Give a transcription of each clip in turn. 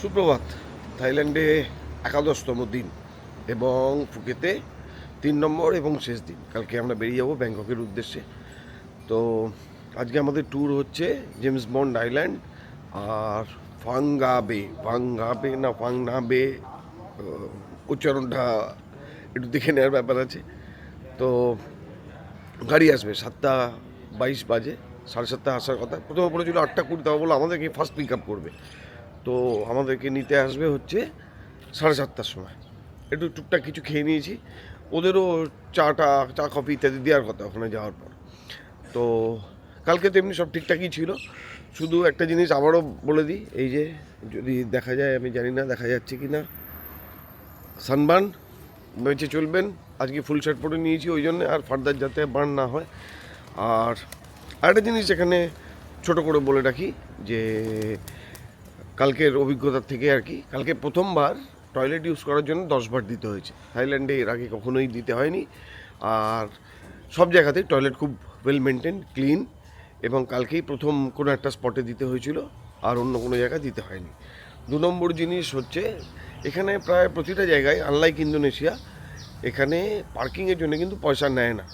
সুপ্রভাত। থাইল্যান্ডে একাদশতম দিন এবং ফুকেতে তিন নম্বর এবং শেষ দিন। কালকে আমরা বেরিয়ে যাব ব্যাংককের উদ্দেশ্যে। তো আজকে আমাদের ট্যুর হচ্ছে জেমস বন্ড আইল্যান্ড আর Phang Nga Bay. Phang Nga Bay না ফাংনাবে আহ, উচ্চারণটা একটু দেখে নেওয়ার ব্যাপার আছে। তো গাড়ি আসবে সাতটা বাইশ বাজে সাড়ে সাতটা আসার কথা। প্রথমে বলেছিল আটটা কুড়ি তাও বলো আমাদেরকে ফার্স্ট পিক আপ করবে। তো আমাদেরকে নিতে আসবে হচ্ছে সাড়ে সাতটার সময়। একটু টুকটাক কিছু খেয়ে নিয়েছি। ওদেরও চাটা চা, কফি ইত্যাদি দেওয়ার কথা ওখানে যাওয়ার পর। তো কালকে তো এমনি সব ঠিকঠাকই ছিল। শুধু একটা জিনিস আবারও বলে দিই, এই যে যদি দেখা যায়, আমি জানি না দেখা যাচ্ছে কি না সানবার্ন বেঁচে চলবেন। আজকে ফুল শার্ট পরে নিয়েছি, ওই জন্য আর ফার্দার যাতে বার্ন না হয়। আর আরেকটা জিনিস এখানে ছোট করে বলে রাখি, যে কালকের অভিজ্ঞতার থেকে আর কি, কালকে প্রথমবার টয়লেট ইউজ করার জন্য দশবার দিতে হয়েছে। থাইল্যান্ডে এর আগে কখনোই দিতে হয়নি। আর সব জায়গাতেই টয়লেট খুব ওয়েল মেনটেন ক্লিন এবং কালকেই প্রথম কোনো একটা স্পটে দিতে হয়েছিল, আর অন্য কোনো জায়গায় দিতে হয়নি। দু নম্বর জিনিস হচ্ছে, এখানে প্রায় প্রতিটা জায়গায় আনলাইক ইন্দোনেশিয়া, এখানে পার্কিংয়ের জন্য কিন্তু পয়সা নেয় না।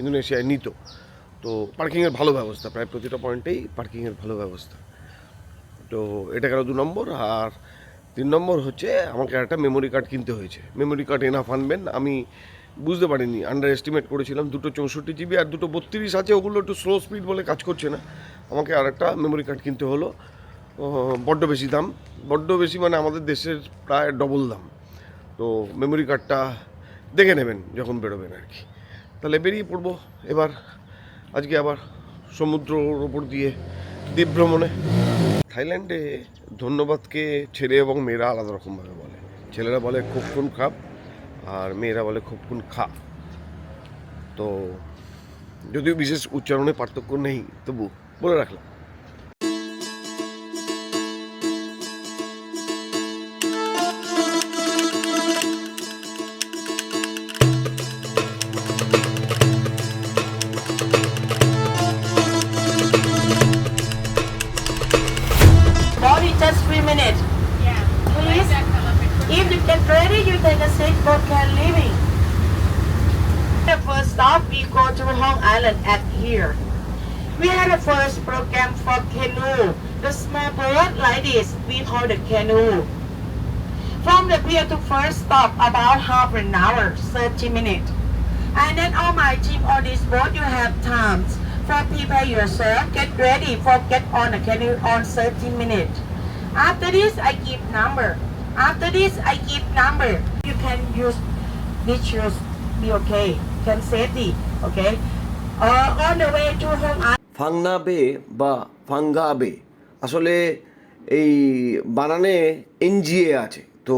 ইন্দোনেশিয়ায় নিত। তো পার্কিংয়ের ভালো ব্যবস্থা, প্রায় প্রতিটা পয়েন্টেই পার্কিংয়ের ভালো ব্যবস্থা। তো এটা গেল দু নম্বর আর তিন নম্বর হচ্ছে আমাকে একটা মেমোরি কার্ড কিনতে হয়েছে। মেমোরি কার্ড এনাফ আনবেন, আমি বুঝতে পারিনি আন্ডার এস্টিমেট করেছিলাম, দুটো চৌষট্টি জিবি আর দুটো বত্রিশ আছে, ওগুলো একটু স্লো স্পিড বলে কাজ করছে না। আমাকে আর একটা মেমোরি কার্ড কিনতে হলো। বড্ড বেশি দাম, বড্ড বেশি মানে আমাদের দেশের প্রায় ডবল দাম। তো মেমোরি কার্ডটা দেখে নেবেন যখন বেরোবেন আর কি। তাহলে বেরিয়ে পড়ব। এবার আজকে আবার সমুদ্রর ওপর দিয়ে দ্বীপ ভ্রমণে থাইল্যান্ডে ধন্যবাদকে ছেলে এবং মেয়েরা আলাদা রকমভাবে বলে। ছেলেরা বলে খুব খুন খাপ আর মেয়েরা বলে খুব খুন খা। তো যদিও বিশেষ উচ্চারণে পার্থক্য নেই, তবু বলে রাখলাম। canoe. From the pier to first stop, about half an hour, 30 minutes. And then on my team on this boat, you have times for prepare yourself, get ready for get on a canoe on 30 minutes. After this, I give number. After this, I give number. You can use these shoes, be okay. Can safety, okay? Uh, on the way to Hong Island. ফাংনা বে বা ফাঙ্গা বে আসলে এই বানানে এনজিএ আছে। তো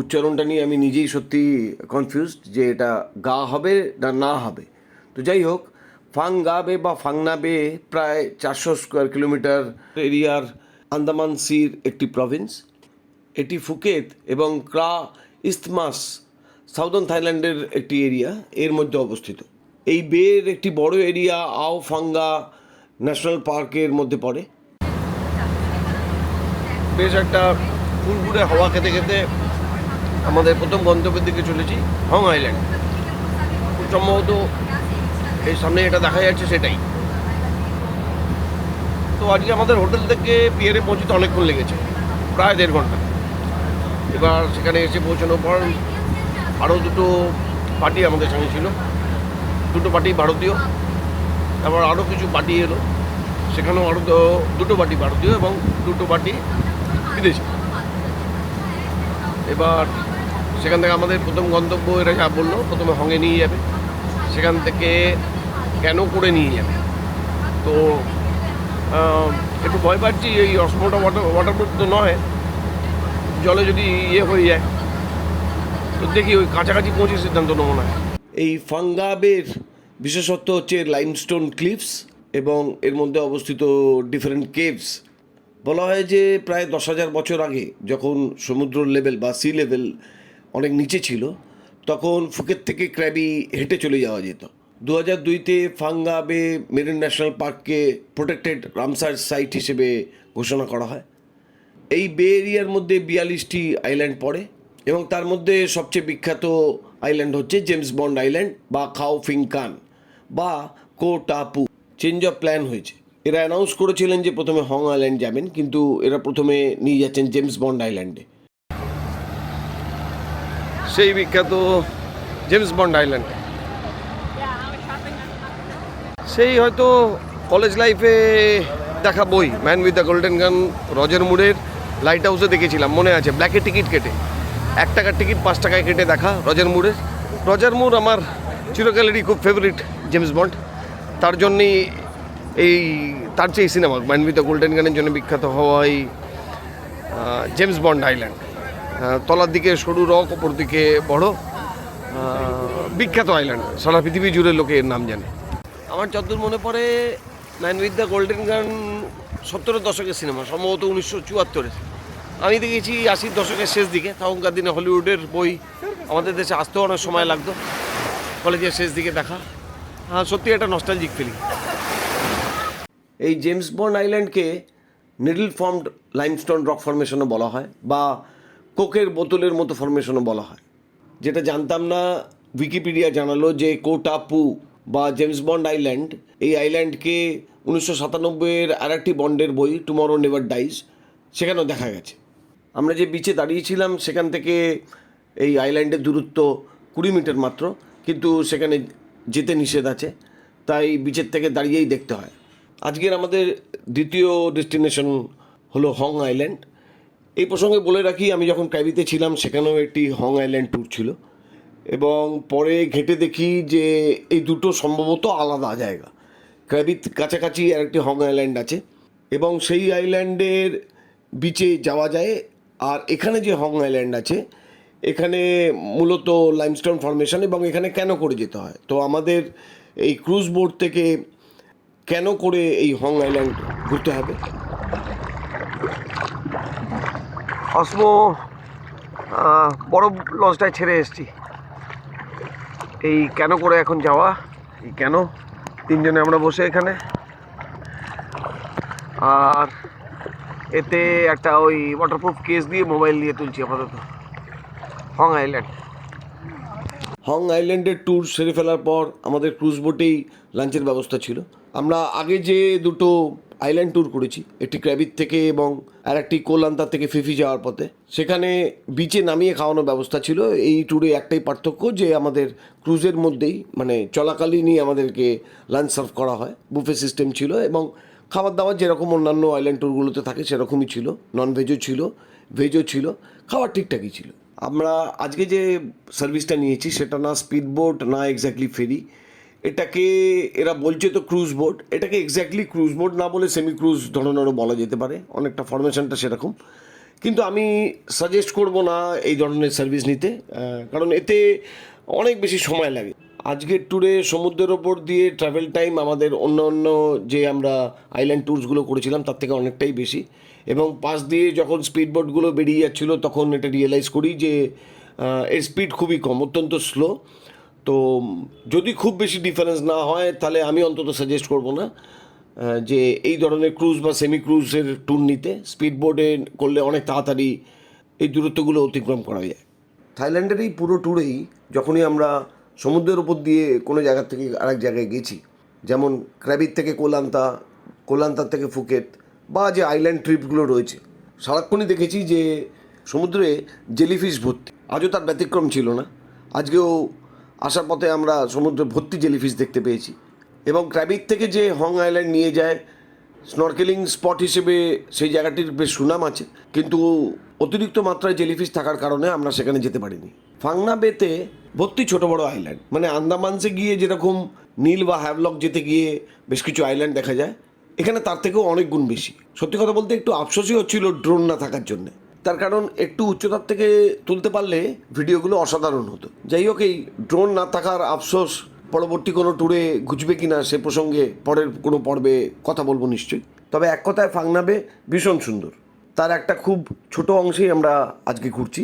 উচ্চারণটা নিয়ে আমি নিজেই সত্যি কনফিউজড যে এটা গা হবে না না হবে। তো যাই হোক ফাঙ্গা বে বা ফাংনা বে প্রায় চারশো স্কোয়ার কিলোমিটার এরিয়ার আন্দামান সির একটি প্রভিন্স এটি ফুকেত এবং ক্রা ইস্তমাস সাউদার্ন থাইল্যান্ডের একটি এরিয়া এর মধ্যে অবস্থিত। এই বের একটি বড় এরিয়া আও ফাঙ্গা ন্যাশনাল পার্কের মধ্যে পড়ে। বেশ একটা ফুলপুরে হাওয়া খেতে খেতে আমাদের প্রথম গন্তব্যের দিকে চলেছি হং আইল্যান্ড। খুব সম্ভবত এই সামনে এটা দেখা যাচ্ছে সেটাই। তো আজকে আমাদের হোটেল থেকে পিয়ারে পৌঁছতে অনেকক্ষণ লেগেছে, প্রায় দেড় ঘণ্টা। এবার সেখানে এসে পৌঁছানোর পর আরও দুটো পার্টি আমাদের সঙ্গে ছিল। দুটো পার্টি ভারতীয়, তারপর আরও কিছু পার্টি এলো। সেখানেও আরও দুটো পার্টি ভারতীয় এবং দুটো পার্টি বিদেশি। এবার সেখান থেকে আমাদের প্রথম গন্তব্য এরা যা বলল, প্রথমে হঙে নিয়ে যাবে। সেখান থেকে কেন করে নিয়ে যাবে? তো একটু ভয় পাচ্ছি, এই অসমোটা ওয়াটার ওয়াটারপ্রুফ তো নয়। জলে যদি ইয়ে হয়ে যায়, তো দেখি ওই কাছাকাছি পৌঁছে সিদ্ধান্ত নেব না। এই ফাঙ্গাবের বিশেষত্ব হচ্ছে লাইমস্টোন ক্লিপস এবং এর মধ্যে অবস্থিত ডিফারেন্ট কেভস বলা হয় যে প্রায় দশ হাজার বছর আগে যখন সমুদ্র লেভেল বা সি লেভেল অনেক নিচে ছিল, তখন ফুকের থেকে ক্র্যাবি হেঁটে চলে যাওয়া যেত। দু হাজার দুইতে Phang Nga bay marine national পার্ককে protected Ramsar site হিসেবে ঘোষণা করা হয়। এই বে এরিয়ার মধ্যে বিয়াল্লিশটি আইল্যান্ড পড়ে এবং তার মধ্যে সবচেয়ে বিখ্যাত আইল্যান্ড হচ্ছে জেমস বন্ড আইল্যান্ড বা খাও ফিংকান বা Ko Tapu change of plan হয়েছে। এরা অ্যানাউন্স করেছিলেন যে প্রথমে হং আইল্যান্ড যাবেন, কিন্তু এরা প্রথমে নিয়ে যাচ্ছেন জেমস বন্ড আইল্যান্ডে সেই বিখ্যাত জেমস বন্ড আইল্যান্ড সেই হয়তো কলেজ লাইফে দেখা বই Man with the Golden Gun Roger মুডের লাইট হাউসে দেখেছিলাম, মনে আছে ব্ল্যাকে টিকিট কেটে। এক টাকার টিকিট পাঁচ টাকায় কেটে দেখা রজার মুডের রজার মুর আমার চিরকালেরই খুব ফেভারিট জেমস বন্ড তার জন্যেই এই, তার চেয়ে সিনেমা দ্য গোল্ডেন গানের জন্য বিখ্যাত হওয়াই জেমস বন্ড আইল্যান্ড তলার দিকে সরু রক, ওপর দিকে বড় বিখ্যাত আইল্যান্ড সারা পৃথিবী জুড়ে লোকে এর নাম জানে। আমার যতদূর মনে পড়ে ম্যান উইথ দ্য গোল্ডেন গান সত্তরের দশকের সিনেমা, সম্ভবত উনিশশো চুয়াত্তরের। আমি দেখেছি আশির দশকের শেষ দিকে, তখনকার দিনে হলিউডের বই আমাদের দেশে আসতেও অনেক সময় লাগতো। কলেজের শেষ দিকে দেখা। হ্যাঁ সত্যি একটা নস্টালজিক ফিলিং এই জেমস বন্ড আইল্যান্ডকে নিডল ফর্মড লাইমস্টোন রক ফরমেশনও বলা হয় বা কোকের বোতলের মতো ফরমেশনও বলা হয়। যেটা জানতাম না উইকিপিডিয়া জানালো যে কোটাপু বা জেমস বন্ড আইল্যান্ড এই আইল্যান্ডকে উনিশশো সাতানব্বইয়ের আর একটি বন্ডের বই টুমরো নেভার ডাইজ সেখানেও দেখা গেছে। আমরা যে বিচে দাঁড়িয়েছিলাম, সেখান থেকে এই আইল্যান্ডের দূরত্ব কুড়ি মিটার মাত্র, কিন্তু সেখানে যেতে নিষেধ আছে। তাই বিচের থেকে দাঁড়িয়েই দেখতে হয়। আজকের আমাদের দ্বিতীয় ডেস্টিনেশন হলো হং আইল্যান্ড। এই প্রসঙ্গে বলে রাখি, আমি যখন ক্যাবিতে ছিলাম, সেখানেও একটি হং আইল্যান্ড ট্যুর ছিল। এবং পরে ঘেটে দেখি যে এই দুটো সম্ভবত আলাদা জায়গা। ক্যাবিত কাছাকাছি আর একটি হং আইল্যান্ড আছে। এবং সেই আইল্যান্ডের বিচে যাওয়া যায়। আর এখানে যে হং আইল্যান্ড আছে, এখানে মূলত লাইমস্টোন ফরমেশন এবং এখানে কেন করে যেতে হয়? তো আমাদের এই ক্রুজ বোর্ড থেকে কেন করে এই হং আইল্যান্ড ঘুরতে হবে? অসমো বড় লঞ্চটায় ছেড়ে এসেছি। এই কেন করে এখন যাওয়া? এই কেন? তিনজনে আমরা বসে এখানে। আর এতে একটা ওই ওয়াটারপ্রুফ কেস দিয়ে মোবাইল দিয়ে তুলছি আপাতত। Hong island. হং আইল্যান্ডের ট্যুর সেরে ফেলার পর আমাদের ক্রুজ বোটেই লাঞ্চের ব্যবস্থা ছিল। আমরা আগে যে দুটো আইল্যান্ড ট্যুর করেছি, একটি ক্র্যাবির থেকে এবং আর একটি কোলান্তা থেকে ফিফি যাওয়ার পথে, সেখানে বিচে নামিয়ে খাওয়ানোর ব্যবস্থা ছিল। এই ট্যুরে একটাই পার্থক্য যে আমাদের ক্রুজের মধ্যেই মানে চলাকালীনই আমাদেরকে লাঞ্চ সার্ভ করা হয় বুফে সিস্টেম ছিল এবং খাবার দাবার যেরকম অন্যান্য আইল্যান্ড ট্যুরগুলোতে থাকে সেরকমই ছিল নন ভেজও ছিল ভেজও ছিল, খাবার ঠিকঠাকই ছিল। আমরা আজকে যে সার্ভিসটা নিয়েছি, সেটা না স্পিড বোট না এক্স্যাক্টলি ফেরি এটাকে এরা বলছে তো ক্রুজ বোর্ড এটাকে এক্স্যাক্টলি ক্রুজ বোর্ড না বলে সেমি ক্রুজ ধরনেরও বলা যেতে পারে। অনেকটা ফরমেশনটা সেরকম। কিন্তু আমি সাজেস্ট করব না এই ধরনের সার্ভিস নিতে কারণ এতে অনেক বেশি সময় লাগে। আজকের ট্যুরে সমুদ্রের ওপর দিয়ে ট্রাভেল টাইম আমাদের অন্য অন্য যে আমরা আইল্যান্ড ট্যুরসগুলো করেছিলাম, তার থেকে অনেকটাই বেশি। এবং পাশ দিয়ে যখন স্পিড বোটগুলো বেরিয়ে যাচ্ছিল, তখন এটা রিয়েলাইজ করি যে এর স্পিড খুবই কম, অত্যন্ত স্লো তো যদি খুব বেশি ডিফারেন্স না হয়, তাহলে আমি অন্তত সাজেস্ট করব না যে এই ধরনের ক্রুজ বা সেমি ক্রুজের ট্যুর নিতে স্পিড বোর্ডে করলে অনেক তাড়াতাড়ি এই দূরত্বগুলো অতিক্রম করা যায়। থাইল্যান্ডের এই পুরো ট্যুরেই যখনই আমরা সমুদ্রের উপর দিয়ে কোনো জায়গা থেকে আরেক জায়গায় গেছি, যেমন ক্র্যাবির থেকে কোলান্তা, কোলান্তার থেকে ফুকেট, বা যে আইল্যান্ড ট্রিপগুলো রয়েছে, সারাক্ষণই দেখেছি যে সমুদ্রে জেলিফিশ ভর্তি। আজও তার ব্যতিক্রম ছিল না। আজকেও আসার পথে আমরা সমুদ্রে ভর্তি জেলিফিশ দেখতে পেয়েছি। এবং ক্র্যাবিক থেকে যে হং আইল্যান্ড নিয়ে যায়, স্নরকেলিং স্পট হিসেবে সেই জায়গাটির বেশ সুনাম আছে। কিন্তু অতিরিক্ত মাত্রায় জেলিফিশ থাকার কারণে আমরা সেখানে যেতে পারিনি। ফাংনা বেতে ভর্তি ছোট বড় আইল্যান্ড। মানে আন্দামানসে গিয়ে যেরকম নীল বা হ্যাভলক যেতে গিয়ে বেশ কিছু আইল্যান্ড দেখা যায়, এখানে তার থেকেও অনেক গুণ বেশি। সত্যি কথা বলতে একটু আফসোসই হচ্ছিল ড্রোন না থাকার জন্য। তার কারণ একটু উচ্চতার থেকে তুলতে পারলে ভিডিওগুলো অসাধারণ হতো। যাই হোক, এই ড্রোন না থাকার আফসোস পরবর্তী কোনো ট্যুরে ঘুচবে কি না সে প্রসঙ্গে পরের কোনো পর্বে কথা বলব নিশ্চয়ই। তবে এক কথায় ফাংনাবে ভীষণ সুন্দর। তার একটা খুব ছোট অংশেই আমরা আজকে ঘুরছি।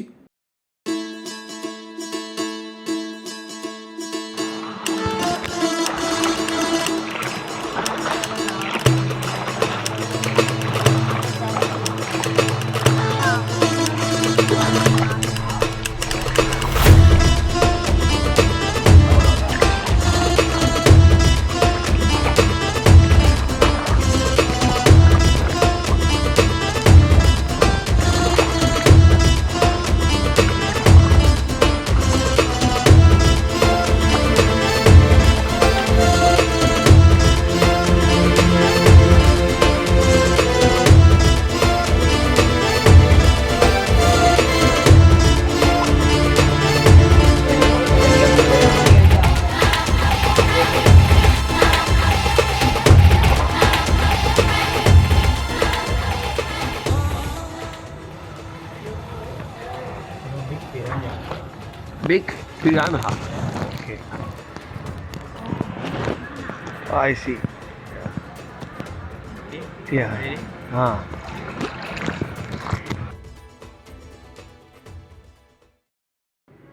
Piranha. Okay. I see. Yeah. হ্যাঁ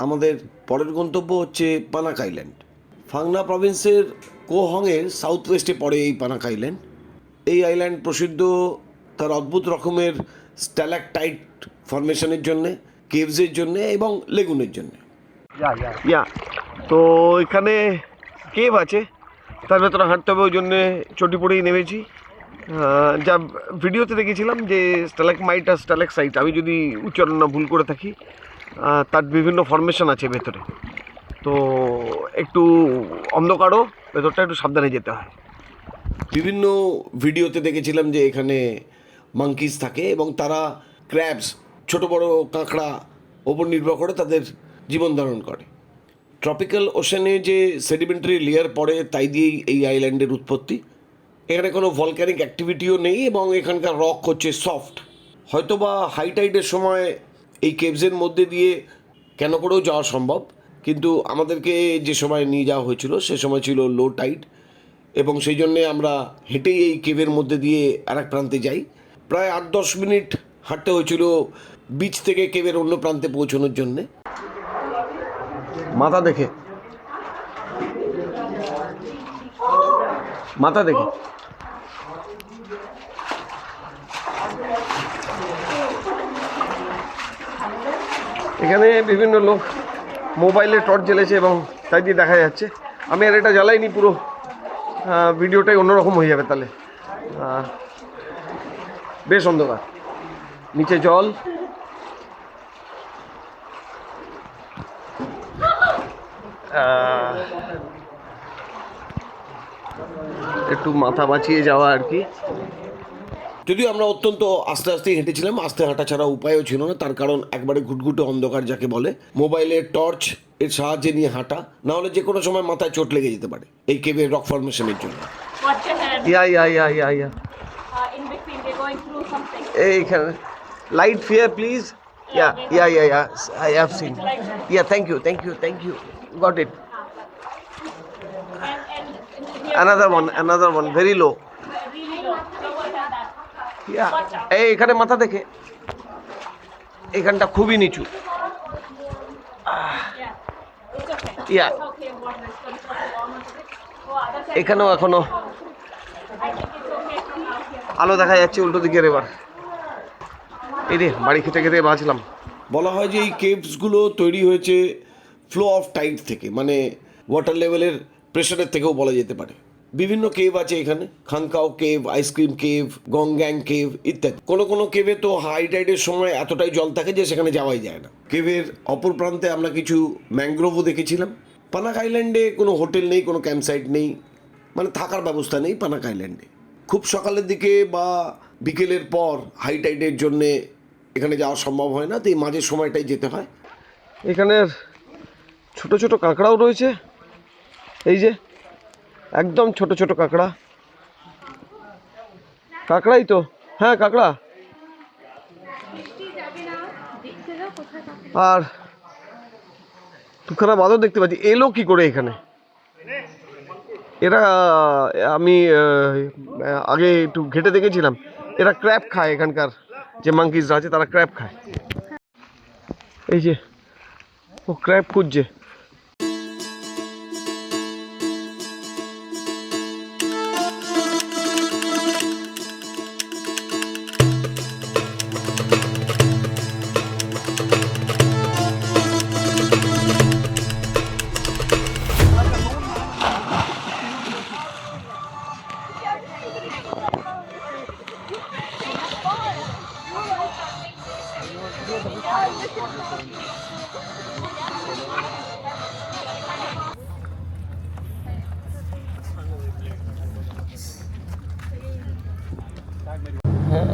আমাদের পরের গন্তব্য হচ্ছে পানাক আইল্যান্ড ফাংনা প্রভিন্সের কোহংয়ের সাউথ ওয়েস্টে পড়ে এই পানাক আইল্যান্ড এই আইল্যান্ড প্রসিদ্ধ তার অদ্ভুত রকমের স্ট্যালাকটাইট ফরমেশনের জন্যে কেভসের জন্যে এবং লেগুনের জন্যে. ইয়া তো এখানে কেভ আছে। তার ভেতরে হাঁটতে হবে ওই জন্যে চটি পড়েই নেমেছি। যা ভিডিওতে দেখেছিলাম যে স্টালাক মাইট আর স্টালাক সাইট আমি যদি উচ্চারণ না ভুল করে থাকি তার বিভিন্ন ফরমেশন আছে ভেতরে। তো একটু অন্ধকারও ভেতরটা একটু সাবধানে যেতে হয়। বিভিন্ন ভিডিওতে দেখেছিলাম যে এখানে মাঙ্কিস থাকে এবং তারা ক্র্যাবস ছোট বড় কাঁকড়া ওপর নির্ভর করে তাদের জীবন ধারণ করে। ট্রপিক্যাল ওশানে যে সেডিমেন্টারি লেয়ার পড়ে, তাই দিয়েই এই আইল্যান্ডের উৎপত্তি। এখানে কোনো ভলক্যানিক অ্যাক্টিভিটিও নেই এবং এখানকার রক হচ্ছে সফট হয়তোবা হাই টাইডের সময় এই কেভসের মধ্যে দিয়ে কেন করেও যাওয়া সম্ভব, কিন্তু আমাদেরকে যে সময় নিয়ে যাওয়া হয়েছিল, সে সময় ছিল লো টাইড এবং সেই জন্যে আমরা হেঁটেই এই কেভের মধ্যে দিয়ে আর এক প্রান্তে যাই। প্রায় আট দশ মিনিট হাঁটতে হয়েছিল বিচ থেকে কেভের অন্য প্রান্তে পৌঁছানোর জন্যে। মাথা দেখে। মাথা দেখে। এখানে বিভিন্ন লোক মোবাইলে টর্চ জ্বেলেছে এবং তাই দিয়ে দেখা যাচ্ছে। আমি আর এটা জ্বালাইনি পুরো। ভিডিওটাই অন্যরকম হয়ে যাবে তাহলে। বেশ অন্ধকার। নিচে জল। একটু মাথা বাঁচিয়ে যাওয়া আর কি। যদিও আমরা অত্যন্ত আস্তে আস্তে হেঁটেছিলাম আস্তে হাঁটা ছাড়া উপায়ও ছিল না তার কারণ একবারে ঘুটঘুটে অন্ধকার যাকে বলে। মোবাইলের টর্চ এর সাহায্যে নিয়ে হাঁটা না হলে যে কোনো সময় মাথায় চোট লেগে যেতে পারে এই কেবের রক ফরমেশনের জন্য. Yeah yeah yeah yeah yeah Uh. এইখানে light fear please yeah yeah yeah yeah I have seen yeah thank you thank you thank you got it another one another one very low. Yeah এই এখানে মাথা দেখে এখানটা খুবই নিচু Yeah. ইয়া. এখানেও এখনও. আলো দেখা যাচ্ছে উল্টো দিকের এবার এই রে বাড়ি খেতে খেতে বাঁচলাম বলা হয় যে এই কেভসগুলো তৈরি হয়েছে ফ্লো অফ টাইড থেকে মানে ওয়াটার লেভেলের প্রেশারের থেকেও বলা যেতে পারে। বিভিন্ন কেভ আছে এখানে খানকাও কেভ, আইসক্রিম কেভ, গংগ্যাং কেভ ইত্যাদি। কোনো কোনো কেভে তো হাই টাইডের সময় এতটাই জল থাকে যে সেখানে যাওয়াই যায় না। কেভের অপর প্রান্তে আমরা কিছু ম্যাংগ্রোভও দেখেছিলাম। পানাক আইল্যান্ডে কোনো হোটেল নেই, কোনো ক্যাম্পসাইট নেই মানে থাকার ব্যবস্থা নেই পানাক আইল্যান্ডে। খুব সকালের দিকে বা বিকেলের পর হাই টাইডের জন্যে এখানে যাওয়া সম্ভব হয় না, তো এই মাঝের সময়টাই যেতে হয়। এখানের ছোট ছোট কাঁকড়াও রয়েছে। এই যে, একদম ছোট ছোট কাঁকড়া। কাঁকড়াই তো। হ্যাঁ কাঁকড়া। আর দুখানা বাদও দেখতে পাচ্ছি। এলো কি করে এখানে? এরা, আমি আগে একটু ঘেটে দেখেছিলাম। এরা ক্র্যাপ খায় এখানকার যে মাঙ্কিসরা আছে, তারা ক্র্যাপ খায়। এই যে, ও ক্র্যাপ খুঁজছে।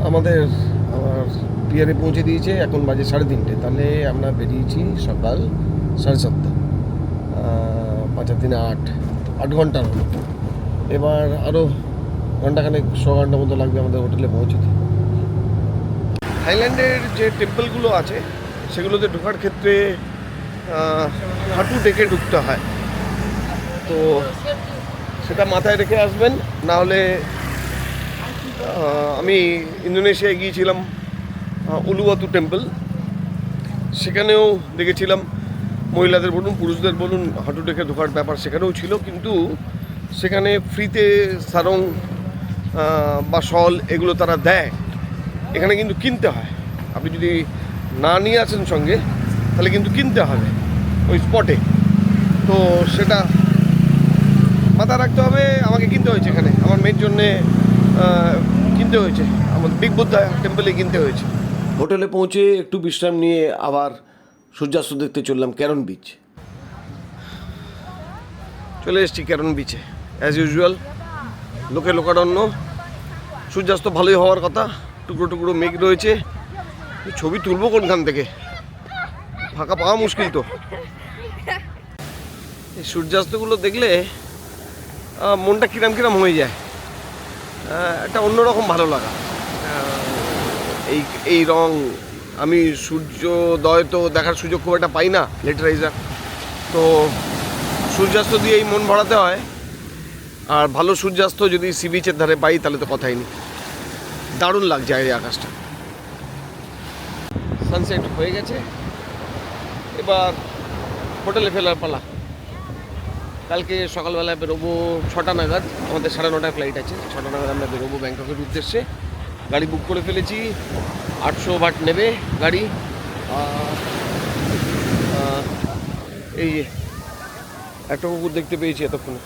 আমাদের, আমার পিয়ারে পৌঁছে দিয়েছে এখন বাজে সাড়ে তিনটে। তাহলে আমরা বেরিয়েছি সকাল সাড়ে সাতটা। পাঁচ দিনে আট আট ঘণ্টার হলো। এবার আরও ঘন্টাখানেক, ছ ঘণ্টা মতো লাগবে আমাদের হোটেলে পৌঁছতে। থাইল্যান্ডের যে টেম্পলগুলো আছে, সেগুলোতে ঢোকার ক্ষেত্রে হাঁটু ডেকে ঢুকতে হয়। তো সেটা মাথায় রেখে আসবেন, না হলে আমি ইন্দোনেশিয়ায় গিয়েছিলাম আহ, উলুবাতু টেম্পল। সেখানেও দেখেছিলাম মহিলাদের বলুন পুরুষদের বলুন হাঁটু ডেকে ঢোকার ব্যাপার সেখানেও ছিল কিন্তু সেখানে ফ্রিতে সারং বা শল এগুলো তারা দেয়। এখানে কিন্তু কিনতে হয়। আপনি যদি না নিয়ে আসেন সঙ্গে তাহলে কিন্তু কিনতে হবে ওই স্পটে। তো সেটা মাথায় রাখতে হবে আমাকে কিনতে হয়েছে এখানে। আমার মেয়ের জন্যে কিনতে হয়েছে। আমার বিগ বুদ্ধা টেম্পলে কিনতে হয়েছে। হোটেলে পৌঁছে একটু বিশ্রাম নিয়ে আবার সূর্যাস্ত দেখতে চললাম ক্যারন বিচ চলে এসেছি ক্যারন বিচে অ্যাজ ইউজুয়াল লোকে লোকারণ্য। সূর্যাস্ত ভালোই হওয়ার কথা। টুকরো টুকরো মেঘ রয়েছে। ছবি তুলবো কোনখান থেকে? ফাঁকা পাওয়া মুশকিল তো। এই সূর্যাস্তগুলো দেখলে মনটা কিরাম কিরাম হয়ে যায়। একটা অন্যরকম ভালো লাগা। এই এই রং, আমি সূর্যোদয় তো দেখার সুযোগ খুব একটা পাই না, লেটারাইজার। তো সূর্যাস্ত দিয়েই মন ভরাতে হয়। আর ভালো সূর্যাস্ত যদি সি বিচের ধারে পাই, তাহলে তো কথাই নেই। দারুণ লাগছে এই আকাশটা। সানসেট হয়ে গেছে। এবার হোটেলে ফেলার পালা। কালকে সকালবেলা বেরোবো ছটা নাগাদ, আমাদের সাড়ে নটায় ফ্লাইট আছে। ছটা নাগাদ আমরা বেরোবো ব্যাংককের উদ্দেশ্যে। গাড়ি বুক করে ফেলেছি, আটশো বাট নেবে গাড়ি। এই একটা কুকুর দেখতে পেয়েছি এতক্ষণে।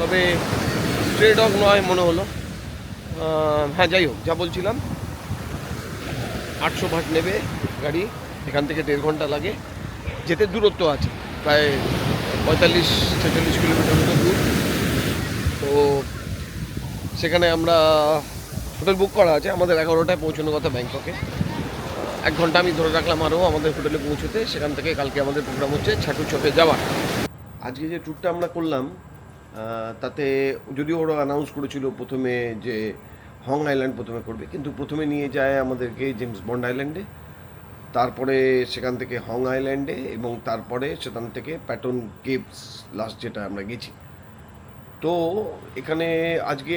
তবে স্ট্রে ডগ নয় মনে হলো। হ্যাঁ যাই হোক, যা বলছিলাম। আটশো ভাট নেবে গাড়ি, এখান থেকে দেড় ঘণ্টা লাগে। যেতে দূরত্ব আছে, প্রায় পঁয়তাল্লিশ, ছেচল্লিশ কিলোমিটার মতো দূর। তো সেখানে আমরা হোটেল বুক করা আছে, আমাদের এগারোটায় পৌঁছানোর কথা ব্যাংককে। এক ঘণ্টা আমি ধরে রাখলাম আরও আমাদের হোটেলে পৌঁছতে, সেখান থেকে কালকে আমাদের প্রোগ্রাম হচ্ছে ছাটু চপে যাওয়ার। আজকে যে ট্যুরটা আমরা করলাম তাতে যদিও ওরা অ্যানাউন্স করেছিল প্রথমে যে হং আইল্যান্ড প্রথমে করবে। কিন্তু প্রথমে নিয়ে যায় আমাদেরকে জেমস বন্ড আইল্যান্ডে, তারপরে সেখান থেকে হং আইল্যান্ডে এবং তারপরে সেখান থেকে প্যাটন কেপস লাস্ট যেটা আমরা গেছি। তো এখানে আজকে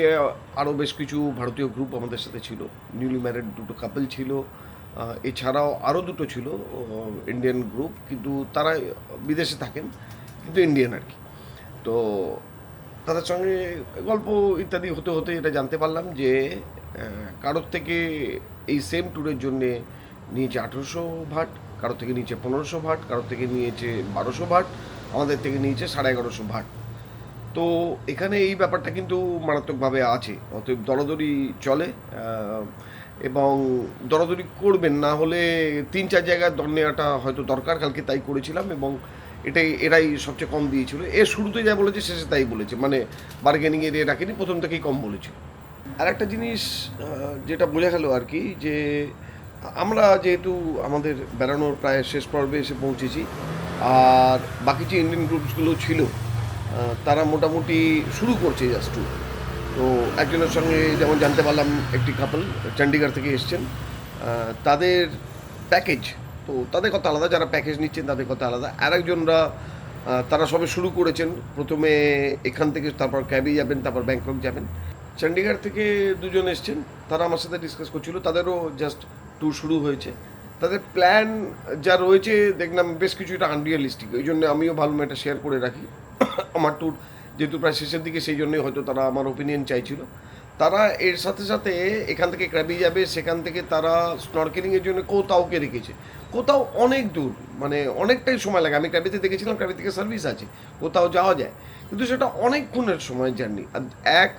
আরও বেশ কিছু ভারতীয় গ্রুপ আমাদের সাথে ছিল। নিউলি ম্যারিড দুটো কাপল ছিল। এছাড়াও আরও দুটো ছিল ইন্ডিয়ান গ্রুপ। কিন্তু তারা বিদেশে থাকেন, কিন্তু ইন্ডিয়ান আর কি। তো তাদের সঙ্গে গল্প ইত্যাদি হতে হতে এটা জানতে পারলাম যে কারোর থেকে এই সেম ট্যুরের জন্যে নিয়েছে আঠেরোশো ভাট, কারোর থেকে নিয়েছে পনেরোশো ভাট, কারোর থেকে নিয়েছে বারোশো ভাট, আমাদের থেকে নিয়েছে সাড়ে এগারোশো ভাট। তো এখানে এই ব্যাপারটা কিন্তু মারাত্মকভাবে আছে, অতএব দরাদরি চলে এবং দরাদরি করবেন, না হলে তিন চার জায়গায় দর নেওয়াটা হয়তো দরকার, কালকে তাই করেছিলাম এবং এটাই, এরাই সবচেয়ে কম দিয়েছিল। এর শুরুতে যা বলেছে, শেষে তাই বলেছে। মানে বার্গেনিং এর রাখেনি, প্রথম থেকেই কম বলেছিল। আর একটা জিনিস যেটা বোঝা গেল আর কি, যে আমরা যেহেতু আমাদের বেড়ানোর প্রায় শেষ পর্বে এসে পৌঁছেছি, আর বাকি যে ইন্ডিয়ান গ্রুপসগুলো ছিল তারা মোটামুটি শুরু করছে জাস্ট ট্যুর তো একজনের সঙ্গে যেমন জানতে পারলাম, একটি কাপল চণ্ডীগড় থেকে এসছেন তাদের প্যাকেজ তো তাদের কথা আলাদা, যারা প্যাকেজ নিচ্ছেন তাদের কথা আলাদা। আর একজনরা তারা সবে শুরু করেছেন। প্রথমে এখান থেকে তারপর ক্যাবে যাবেন, তারপর ব্যাংকক যাবেন। চণ্ডীগড় থেকে দুজন এসছেন। তারা আমার সাথে ডিসকাস করছিল। তাদেরও জাস্ট ট্যুর শুরু হয়েছে। তাদের প্ল্যান যা রয়েছে, দেখলাম বেশ কিছু কিছুটা আনরিয়ালিস্টিক ওই জন্য আমিও ভালো এটা শেয়ার করে রাখি। আমার ট্যুর যেহেতু প্রায় শেষের দিকে, সেই জন্যই হয়তো তারা আমার ওপিনিয়ন চাইছিল। তারা এর সাথে সাথে এখান থেকে ক্র্যাবি যাবে, সেখান থেকে তারা স্নরকেলিংয়ের জন্য কোথাওকে রেখেছে। কোথাও অনেক দূর মানে অনেকটাই সময় লাগে। আমি ক্র্যাবিতে দেখেছিলাম ক্র্যাবি থেকে সার্ভিস আছে, কোথাও যাওয়া যায়। কিন্তু সেটা অনেকক্ষণের সময় জার্নি আর এক,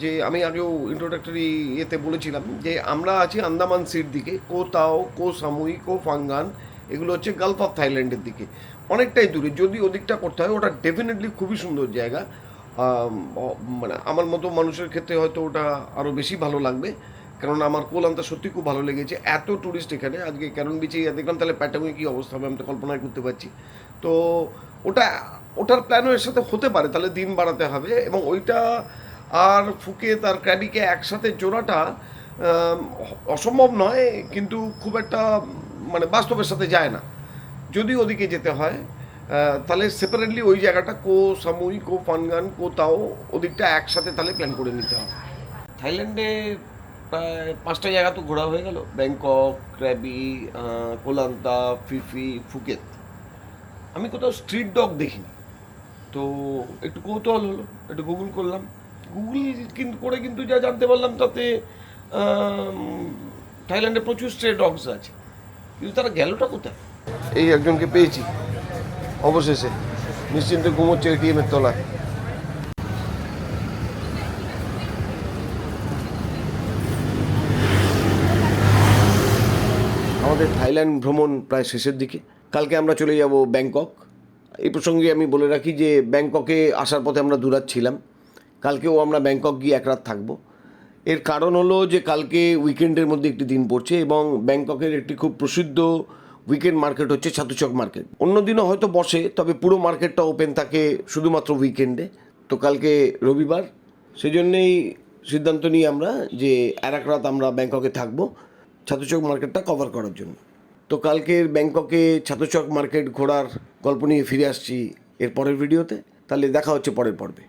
যে আমি আগেও ইন্ট্রোডাক্টরি ইয়েতে বলেছিলাম যে আমরা আছি আন্দামান সির দিকে। কোতাও কো সামুই কো ফাঙ্গান এগুলো হচ্ছে গালফ অফ থাইল্যান্ডের দিকে। অনেকটাই দূরে, যদি ওদিকটা করতে হয়, ওটা ডেফিনেটলি খুবই সুন্দর জায়গা। মানে আমার মতো মানুষের ক্ষেত্রে হয়তো ওটা আরও বেশি ভালো লাগবে। কারণ আমার কোলামটা সত্যি খুব ভালো লেগেছে। এত ট্যুরিস্ট এখানে, আজকে ক্যারন বিচে দেখলাম তাহলে প্যাটাগোনিয়া কী অবস্থা হবে আমি তো কল্পনাই করতে পারছি। তো ওটা, ওটার প্ল্যানও এর সাথে হতে পারে, তাহলে দিন বাড়াতে হবে এবং ওইটা আর ফুকে তার ক্র্যাবিকে একসাথে জোড়াটা অসম্ভব নয়, কিন্তু খুব একটা মানে বাস্তবের সাথে যায় না। যদি ওদিকে যেতে হয় তাহলে সেপারেটলি ওই জায়গাটা কো সামুই কো ফানগান কো তাও ওদিকটা একসাথে তাহলে প্ল্যান করে নিতে হবে। থাইল্যান্ডে প্রায় পাঁচটা জায়গা তো ঘোরা হয়ে গেল। Bangkok Krabi Ko Lanta Phi Phi Phuket. আমি কোথাও স্ট্রিট ডগ দেখিনি। তো একটু কৌতূহল হলো একটু গুগল করলাম। গুগল কিন্তু করে কিন্তু যা জানতে পারলাম তাতে থাইল্যান্ডে প্রচুর স্ট্রে ডগস আছে। কিন্তু তারা গেলটা কোথায়? এই একজনকে পেয়েছি। অবশেষে নিশ্চিন্তে ঘুমোচ্ছে এটিএমের তলায়। আমাদের থাইল্যান্ড ভ্রমণ প্রায় শেষের দিকে। কালকে আমরা চলে যাব ব্যাংকক। এই প্রসঙ্গে আমি বলে রাখি যে ব্যাংককে আসার পথে আমরা দুরাত দূরাচ্ছিলাম। কালকেও আমরা ব্যাংকক গিয়ে এক রাত থাকব। এর কারণ হলো যে কালকে উইকেন্ডের মধ্যে একটি দিন পড়ছে এবং ব্যাংককের একটি খুব প্রসিদ্ধ উইকেন্ড মার্কেট হচ্ছে ছাতুচক মার্কেট অন্য দিনও হয়তো বসে, তবে পুরো মার্কেটটা ওপেন থাকে শুধুমাত্র উইকেন্ডে তো কালকে রবিবার, সেজন্যেই সিদ্ধান্ত নিই আমরা যে আর এক রাত আমরা ব্যাংককে থাকব ছাতুচক মার্কেটটা কভার করার জন্য। তো কালকের ব্যাংককে ছাতুচক মার্কেট ঘোরার গল্প নিয়ে ফিরে আসছি এর পরের ভিডিওতে তাহলে দেখা হচ্ছে পরের পর্বে।